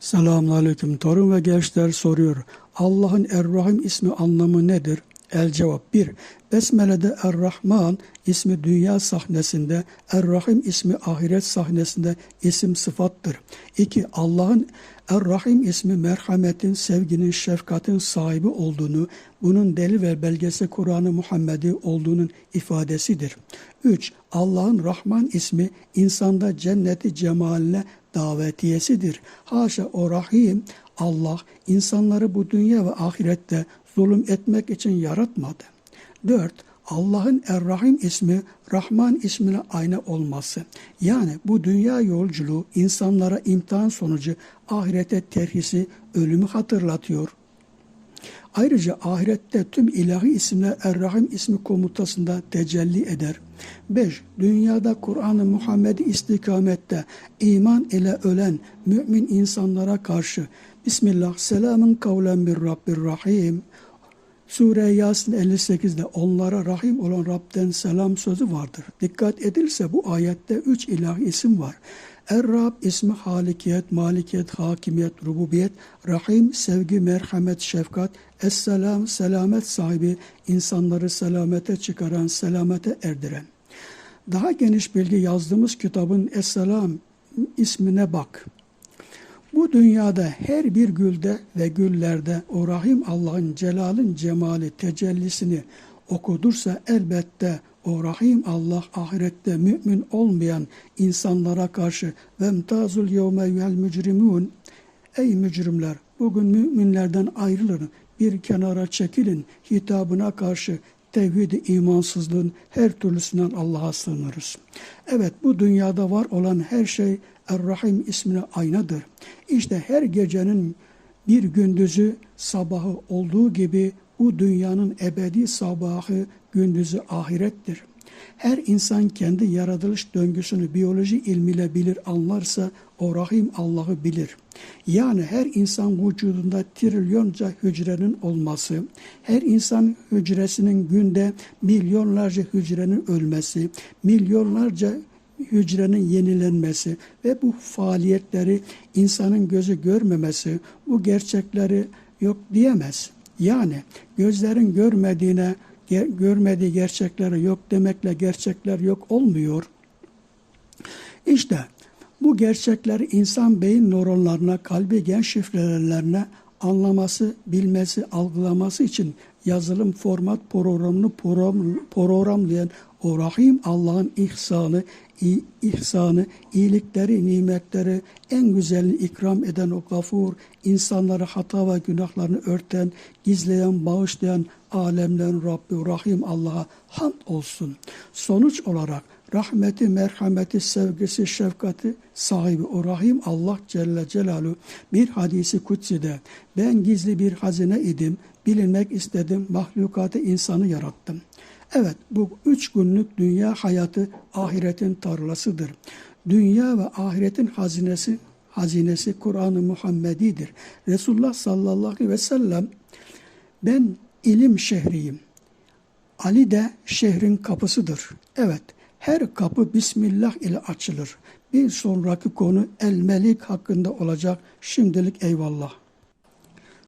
Selamünaleyküm. Torun ve gençler soruyor. Allah'ın Er-Rahim ismi anlamı nedir? El cevap 1. Besmele'de Er-Rahman ismi dünya sahnesinde, Er-Rahim ismi ahiret sahnesinde isim sıfattır. 2. Allah'ın Er-Rahim ismi merhametin, sevginin, şefkatin sahibi olduğunu, bunun delil ve belgesi Kur'an-ı Muhammedi olduğunun ifadesidir. 3. Allah'ın Rahman ismi insanda cenneti cemaline davetiyesidir. Haşa o Rahim Allah insanları bu dünya ve ahirette zulüm etmek için yaratmadı. 4. Allah'ın Er-Rahim ismi Rahman ismine aynı olması. Yani bu dünya yolculuğu insanlara imtihan sonucu ahirete terhisi, ölümü hatırlatıyor. Ayrıca ahirette tüm ilahi isimler Er-Rahim ismi komutasında tecelli eder. 5. Dünyada Kur'an-ı Muhammed'i istikamette iman ile ölen mümin insanlara karşı Bismillah selamun kavlen bir Rabbir Rahim Sure Yasin 58'de onlara rahim olan Rab'den selam sözü vardır. Dikkat edilse bu ayette üç ilahi isim var. Er-Rab ismi halikiyet, malikiyet, hakimiyet, rububiyet, rahim, sevgi, merhamet, şefkat, es-selam, selamet sahibi, insanları selamete çıkaran, selamete erdiren. Daha geniş bilgi yazdığımız kitabın Es-Selam ismine bak. Bu dünyada her bir gülde ve güllerde o Rahim Allah'ın celalın cemali tecellisini okudursa elbette o Rahim Allah ahirette mümin olmayan insanlara karşı ve mtazul yevme vel mücrimun Ey mücrimler bugün müminlerden ayrılın bir kenara çekilin hitabına karşı tevhid imansızlığın her türlüsünden Allah'a sığınırız. Evet bu dünyada var olan her şey Er-Rahim ismine aynadır. İşte her gecenin bir gündüzü sabahı olduğu gibi bu dünyanın ebedi sabahı gündüzü ahirettir. Her insan kendi yaratılış döngüsünü biyoloji ilmiyle bilir anlarsa o rahim Allah'ı bilir. Yani her insan vücudunda trilyonca hücrenin olması, her insan hücresinin günde milyonlarca hücrenin ölmesi, milyonlarca hücrenin yenilenmesi ve bu faaliyetleri insanın gözü görmemesi bu gerçekleri yok diyemez. Yani gözlerin görmediğine görmediği gerçekleri yok demekle gerçekler yok olmuyor. İşte bu gerçekleri insan beyin nöronlarına, kalbi gen şifrelerine anlaması, bilmesi, algılaması için yazılım format programını program, programlayan o Rahim Allah'ın ihsanı, ihsanı, iyilikleri, nimetleri en güzelini ikram eden o gafur, insanları hata ve günahlarını örten, gizleyen, bağışlayan alemlerin Rabbi Rahim Allah'a hamd olsun. Sonuç olarak rahmeti, merhameti, sevgisi, şefkati sahibi o Rahim Allah Celle Celaluhu bir hadisi kutside ben gizli bir hazine idim, bilinmek istedim, mahlukatı insanı yarattım. Evet bu üç günlük dünya hayatı ahiretin tarlasıdır. Dünya ve ahiretin hazinesi hazinesi Kur'an-ı Muhammedi'dir. Resulullah sallallahu aleyhi ve sellem ben ilim şehriyim. Ali de şehrin kapısıdır. Evet her kapı Bismillah ile açılır. Bir sonraki konu El Melik hakkında olacak. Şimdilik eyvallah.